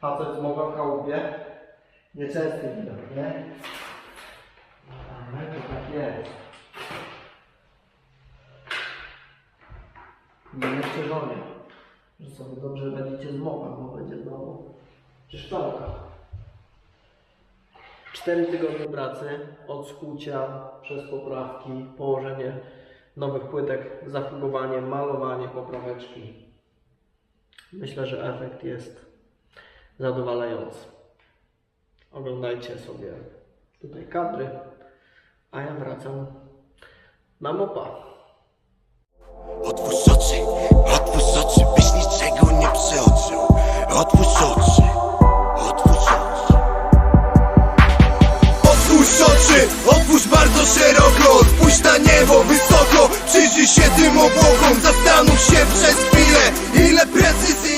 Facet z mowa w chałupie. Nieczęsty widok, nie? Ale to tak jest. Nie jeszcze żonie, że sobie dobrze będziecie zmokać, bo będzie znowu czyszczonka. Cztery tygodnie pracy od skucia przez poprawki, położenie nowych płytek, zafugowanie, malowanie, popraweczki. Myślę, że efekt jest zadowalający. Oglądajcie sobie tutaj kadry, a ja wracam na mopa. Otwórz oczy, otwórz oczy, byś niczego nie przeoczył. Otwórz oczy, otwórz oczy. Otwórz oczy, otwórz bardzo szeroko, odpuść na niebo wysoko. Przyjrzyj się tym obłokom, zastanów się przez chwilę, ile precyzji